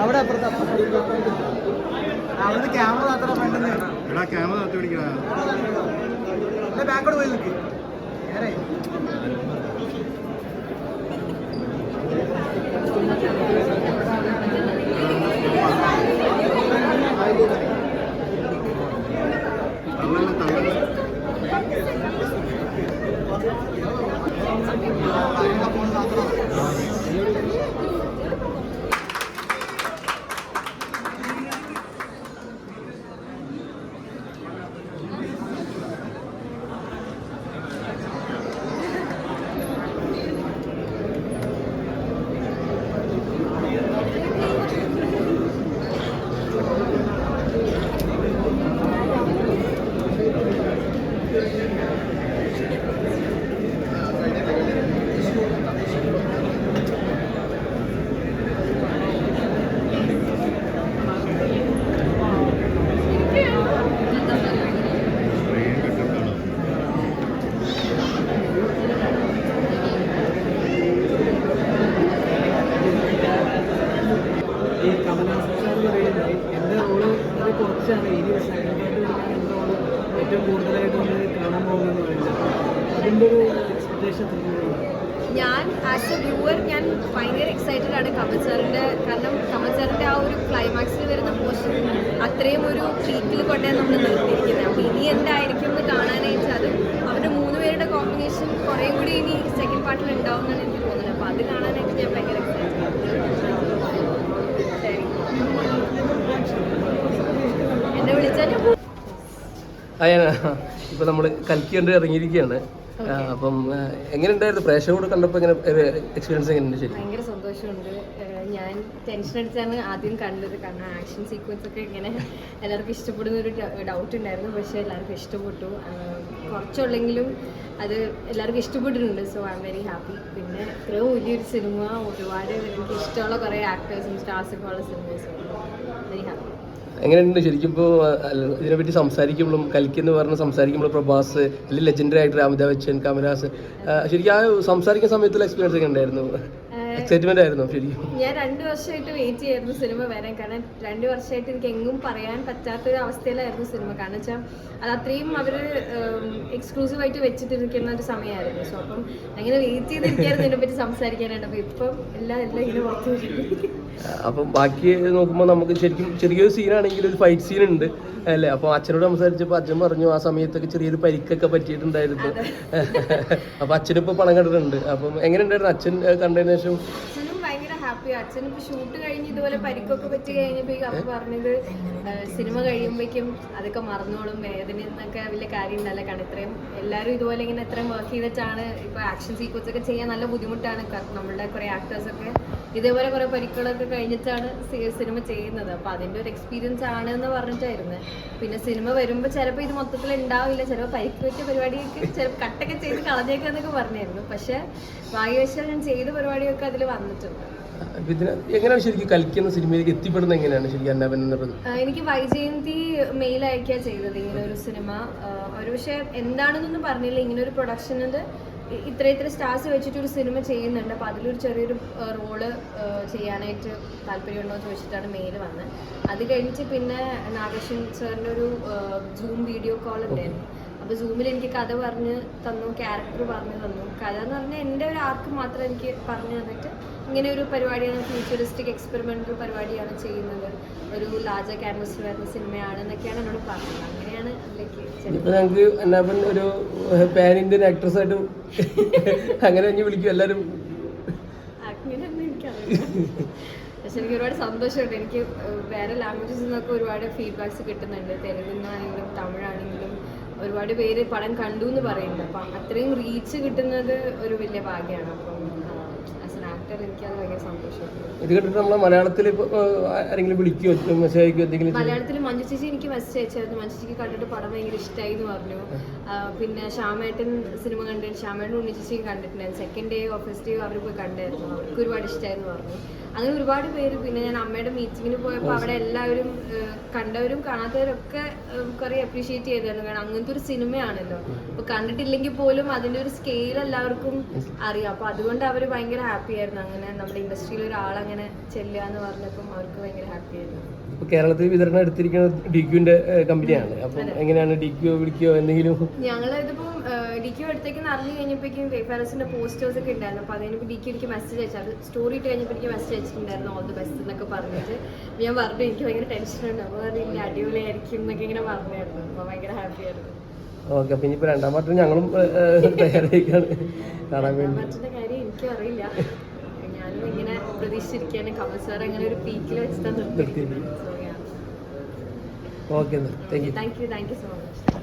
അവിടെ അപ്പുറത്ത് അവിടുന്ന് ക്യാമറ അത്ര ഫ്രണ്ട് എടാ ക്യാമറ അത്ര പിടിക്കണ അല്ല ബാക്കോട് പോയി നിൽക്ക് നേരെ കുറച്ചാണ്. ഇനി സെക്കൻഡ് പാർട്ട് എന്റെ റോൾ ഏറ്റവും കൂടുതലായിട്ട് നമ്മൾ കാണാൻ പോകുന്നത് പറയുന്നത് അതിന്റെ ഒരു എക്സ്പെക്ടേഷൻ ഞാൻ ആസ് എ വ്യൂവർ ഞാൻ ഭയങ്കര എക്സൈറ്റഡ് ആണ് കമൽ സാറിന്റെ കാരണം കമൽ സാറിന്റെ ആ ഒരു ക്ലൈമാക്സിൽ വരുന്ന പോർഷൻ അത്രയും ഒരു ട്രീറ്റിൽ കൊണ്ടേ നമ്മൾ നിർത്തിയിരിക്കുന്നത് അപ്പോൾ ഇനി എന്തായിരിക്കും എന്ന് കാണാനായിട്ട് അത് അവരുടെ മൂന്ന് പേരുടെ കോമ്പിനേഷൻ കുറേ കൂടി ഇനി സെക്കൻഡ് പാർട്ടിൽ ഉണ്ടാവും എന്നാണ് എനിക്ക് തോന്നുന്നത്. അപ്പോൾ അത് കാണാനായിട്ട് ഞാൻ ഭയങ്കര എക്സൈറ്റഡ് എന്നെ വിളിച്ചാൽ ഇപ്പോൾ ഇപ്പൊ നമ്മൾ കൽക്കി കണ്ട് ഇറങ്ങിയിരിക്കുകയാണ് അപ്പം എങ്ങനെ ഉണ്ടായിരുന്നു പ്രേക്ഷകരോട് കണ്ടപ്പോൾ എങ്ങനെ എക്സ്പീരിയൻസ് എങ്ങനെയുണ്ട് ശരി ഭയങ്കര സന്തോഷമുണ്ട്. ഞാൻ ടെൻഷൻ അടിച്ചാണ് ആദ്യം കണ്ടത്. കാരണം ആക്ഷൻ സീക്വൻസ് ഒക്കെ ഇങ്ങനെ എല്ലാവർക്കും ഇഷ്ടപ്പെടുന്ന ഒരു ഡൗട്ട് ഉണ്ടായിരുന്നു. പക്ഷേ എല്ലാവർക്കും ഇഷ്ടപ്പെട്ടു. കുറച്ചുള്ളെങ്കിലും അത് എല്ലാവർക്കും ഇഷ്ടപ്പെട്ടിട്ടുണ്ട്. So I am very happy പിന്നെ ഇത്രയും വലിയൊരു സിനിമ ഒരുപാട് എനിക്ക് ഇഷ്ടമുള്ള കുറേ ആക്ടേഴ്സും സ്റ്റാർസൊക്കെ ഉള്ള സിനിമസും വെരി ഹാപ്പി എങ്ങനെയുണ്ട് ശരിക്കും ഇപ്പോൾ ഇതിനെപ്പറ്റി സംസാരിക്കുമ്പോഴും എന്ന് പറഞ്ഞ് സംസാരിക്കുമ്പോൾ പ്രഭാസ് അല്ലെങ്കിൽ ലെജൻഡറി ആയിട്ട് അമിതാഭ് ബച്ചൻ കമലഹാസൻ ശരിക്കും ആ സംസാരിക്കുന്ന സമയത്തുള്ള എക്സ്പീരിയൻസ് ഒക്കെ ഉണ്ടായിരുന്നു. എക്സൈറ്റ്മെന്റ് ആയിരുന്നു ശരിക്കും ഞാൻ രണ്ടു വർഷമായിട്ട് വെയിറ്റ് ചെയ്യായിരുന്നു സിനിമ വരാൻ. കാരണം രണ്ടു വർഷമായിട്ട് എനിക്ക് എങ്ങും പറയാൻ പറ്റാത്ത ഒരു അവസ്ഥയിലായിരുന്നു സിനിമ കാരണം വെച്ചാൽ അത് അത്രയും അവർ എക്സ്ക്ലൂസീവായിട്ട് വെച്ചിട്ടിരിക്കുന്ന ഒരു സമയമായിരുന്നു. സോ അപ്പം അങ്ങനെ വെയിറ്റ് ചെയ്തിരിക്കായിരുന്നു ഇതിനെപ്പറ്റി സംസാരിക്കാനായിട്ട്. അപ്പോൾ ഇപ്പം എല്ലാം എല്ലാം ഇങ്ങനെ പുറത്തു അപ്പം ബാക്കി നോക്കുമ്പോൾ നമുക്ക് ശരിക്കും ചെറിയൊരു സീനാണെങ്കിൽ ഒരു ഫൈറ്റ് സീൻ ഉണ്ട് അല്ലേ? അപ്പോൾ അച്ഛനോട് സംസാരിച്ചപ്പോൾ അച്ഛൻ പറഞ്ഞു ആ സമയത്തൊക്കെ ചെറിയൊരു പരിക്കൊക്കെ പറ്റിയിട്ടുണ്ടായിരുന്നു. അപ്പോൾ അച്ഛനിപ്പോൾ പണം കണ്ടിട്ടുണ്ട്. അപ്പം എങ്ങനെയുണ്ടായിരുന്നു അച്ഛൻ ഏഹ്, കണ്ടതിന് ശേഷം 是 അച്ഛൻ ഇപ്പൊ ഷൂട്ട് കഴിഞ്ഞ് ഇതുപോലെ പരിക്കൊക്കെ പറ്റി കഴിഞ്ഞപ്പോ അപ്പൊ പറഞ്ഞത് സിനിമ കഴിയുമ്പോഴേക്കും അതൊക്കെ മറന്നോളും വേദന എന്നൊക്കെ വലിയ കാര്യം ഉണ്ടല്ല കാരണം ഇത്രയും എല്ലാവരും ഇതുപോലെ ഇങ്ങനെ ഇത്രയും വർക്ക് ചെയ്തിട്ടാണ് ഇപ്പൊ ആക്ഷൻ സീക്വൻസ് ഒക്കെ ചെയ്യാൻ നല്ല ബുദ്ധിമുട്ടാണ്. നമ്മുടെ കുറെ ആക്ടേഴ്സ് ഒക്കെ ഇതേപോലെ കുറെ പരിക്കുകളൊക്കെ കഴിഞ്ഞിട്ടാണ് സിനിമ ചെയ്യുന്നത്. അപ്പൊ അതിന്റെ ഒരു എക്സ്പീരിയൻസ് ആണ് എന്ന് പറഞ്ഞിട്ടായിരുന്നു. പിന്നെ സിനിമ വരുമ്പോൾ ചിലപ്പോൾ ഇത് മൊത്തത്തിൽ ഉണ്ടാവില്ല. ചിലപ്പോൾ പരിക്ക് പറ്റിയ പരിപാടിയൊക്കെ ചിലപ്പോൾ കട്ടൊക്കെ ചെയ്ത് കളഞ്ഞേക്കാന്നൊക്കെ പറഞ്ഞായിരുന്നു. പക്ഷെ ഭാഗ്യവശാൽ ഞാൻ ചെയ്ത പരിപാടിയൊക്കെ അതിൽ വന്നിട്ടുണ്ട്. അപ്പൊ ഇതിന് എങ്ങനെയാണ് ശരിക്കും കളിക്കുന്ന സിനിമയിലേക്ക് എത്തിപ്പെടുന്നത് എങ്ങനെയാണ് ശരിക്കും അന്നാപൻ എന്നുള്ളത് എനിക്ക് വൈജയന്തി മെയിൽ അയക്കുക ചെയ്തത് ഇങ്ങനെ ഒരു സിനിമ. ഒരു പക്ഷേ എന്താണെന്നൊന്നും പറഞ്ഞില്ല. ഇങ്ങനെ ഒരു പ്രൊഡക്ഷനിൽ ഇത്ര ഇത്ര സ്റ്റാർസ് വെച്ചിട്ട് ഒരു സിനിമ ചെയ്യുന്നുണ്ട്. അപ്പോൾ അതിലൊരു ചെറിയൊരു റോൾ ചെയ്യാനായിട്ട് താല്പര്യമുണ്ടോ എന്ന് ചോദിച്ചിട്ടാണ് മെയിൽ വന്നത്. അത് കഴിഞ്ഞിട്ട് പിന്നെ നാഗേഷൻ സാറിന്റെ ഒരു സൂം വീഡിയോ കോൾ ഉണ്ടായിരുന്നു. അപ്പോൾ സൂമിൽ എനിക്ക് കഥ പറഞ്ഞ് തന്നു ക്യാരക്ടർ പറഞ്ഞു തന്നു. കഥ എന്ന് പറഞ്ഞാൽ എന്റെ ഒരു ആർക്ക് മാത്രം എനിക്ക് പറഞ്ഞു തന്നിട്ട് ഇങ്ങനെ ഒരു പരിപാടിയാണ് ഫ്യൂച്ചറിസ്റ്റിക് എക്സ്പെരിമെന്റൽ പരിപാടിയാണ് ചെയ്യുന്നത്. ഒരു ലാർജ് ക്യാൻവസിൽ വരുന്ന സിനിമയാണ് എന്നൊക്കെയാണ് എന്നോട് പറഞ്ഞത്. അങ്ങനെയാണ്. ഇപ്പൊ ഞങ്ങൾക്ക് അന്നാപൻ ഒരു പാൻ ഇന്ത്യൻ ആക്ട്രസ് ആയിട്ട് അങ്ങനെ ഇനി വിളിക്കും അങ്ങനെയൊന്നും എനിക്കറിയില്ല. പക്ഷെ എനിക്ക് ഒരുപാട് സന്തോഷമുണ്ട്. എനിക്ക് വേറെ ലാംഗ്വേജസ് നിന്നൊക്കെ ഒരുപാട് ഫീഡ്ബാക്സ് കിട്ടുന്നുണ്ട്. തെലുങ്കാണെങ്കിലും നിന്നാണെങ്കിലും തമിഴാണെങ്കിലും ഒരുപാട് പേര് പടം കണ്ടു എന്ന് പറയുന്നുണ്ട്. അപ്പം അത്രയും റീച്ച് കിട്ടുന്നത് ഒരു വലിയ ഭാഗ്യമാണ്. അപ്പം ആസ് എൻ ആക്ടർ എനിക്കത് ഭയങ്കര സന്തോഷമുണ്ട് ഇത് കേട്ടിട്ട് നമ്മളെ മലയാളത്തിൽ ആരെങ്കിലും വിളിക്കുമോ മെസ്സേജ് അയക്കുമോ എന്തെങ്കിലും മലയാളത്തിൽ മഞ്ജു ചേച്ചി എനിക്ക് മെസ്സേജ് അയച്ചായിരുന്നു. മഞ്ജു ചേച്ചി കണ്ടിട്ട് പടം ഭയങ്കര ഇഷ്ടമായി എന്ന് പറഞ്ഞു പിന്നെ ശ്യാമേട്ടൻ സിനിമ കണ്ടിട്ട് ശ്യാമേട്ടൻ ഉണ്ണി ചേച്ചിയും കണ്ടിട്ടുണ്ടായിരുന്നു second day of first day അവർ പോയി കണ്ടായിരുന്നു. അവർക്ക് ഒരുപാട് ഇഷ്ടമായിരുന്നു പറഞ്ഞു. അങ്ങനെ ഒരുപാട് പേര് പിന്നെ ഞാൻ അമ്മയുടെ മീറ്റിങ്ങിന് പോയപ്പോൾ അവിടെ എല്ലാവരും കണ്ടവരും കാണാത്തവരൊക്കെ കുറേ അപ്രീഷിയേറ്റ് ചെയ്തായിരുന്നു. കാരണം അങ്ങനത്തെ ഒരു സിനിമയാണല്ലോ. അപ്പൊ കണ്ടിട്ടില്ലെങ്കിൽ പോലും അതിന്റെ ഒരു സ്കെയിൽ എല്ലാവർക്കും അറിയാം. അപ്പൊ അതുകൊണ്ട് അവർ ഭയങ്കര ഹാപ്പി ആയിരുന്നു. അങ്ങനെ നമ്മുടെ ഇൻഡസ്ട്രിയിൽ ഒരാൾ അങ്ങനെ ചെല്ലുക എന്ന് പറഞ്ഞപ്പം അവർക്ക് ഭയങ്കര ഹാപ്പി ആയിരുന്നു. ഇപ്പൊ കേരളത്തിൽ വിതരണം എടുത്തിരിക്കുന്നത് ഡിക്യുവിന്റെ കമ്പനിയാണ്. അപ്പം എങ്ങനെയാണ് ഡിഗ്യോ വിളിക്കോ എന്തെങ്കിലും? ഞങ്ങൾ ഇതിപ്പോ ഡി ക്യു അടുത്തേക്ക് അറിഞ്ഞു കഴിഞ്ഞപ്പോഴേക്കും വേഫാരസിന്റെ പോസ്റ്റേഴ്സ് ഒക്കെ ഉണ്ടായിരുന്നു. അപ്പൊ അതിന് ഡിക്യു എനിക്ക് മെസ്സേജ് അയച്ചു. അത് സ്റ്റോറി ഇട്ട് കഴിഞ്ഞപ്പോൾ എനിക്ക് മെസ്സേജ് അയച്ചിട്ടുണ്ടായിരുന്നു ഓൾ ദി ബെസ്റ്റ് എന്നൊക്കെ പറഞ്ഞിട്ട്. ഞാൻ പറഞ്ഞു എനിക്ക് ഭയങ്കര ടെൻഷൻ ഉണ്ട്. അപ്പോൾ പറഞ്ഞു ഇല്ല അടിപൊളിയായിരിക്കും എന്നൊക്കെ ഇങ്ങനെ പറഞ്ഞായിരുന്നു. അപ്പൊ ഭയങ്കര ഹാപ്പി ആയിരുന്നു. ഓക്കെ അപ്പൊ ഇനിയിപ്പോ രണ്ടാം പാട്ടിന് ഞങ്ങളും തയ്യാറായിക്കാണ് കാണാൻ വേണ്ടി. എനിക്കറിയില്ല ഞാനും ഇങ്ങനെ പ്രതീക്ഷിച്ചിരിക്കുകയാണ്. കമൽ സാർ അങ്ങനെ ഒരു പീക്കിൽ വെച്ചിട്ടാണ് നിർത്തിയിരിക്കുന്നത് okay thank you thank you so much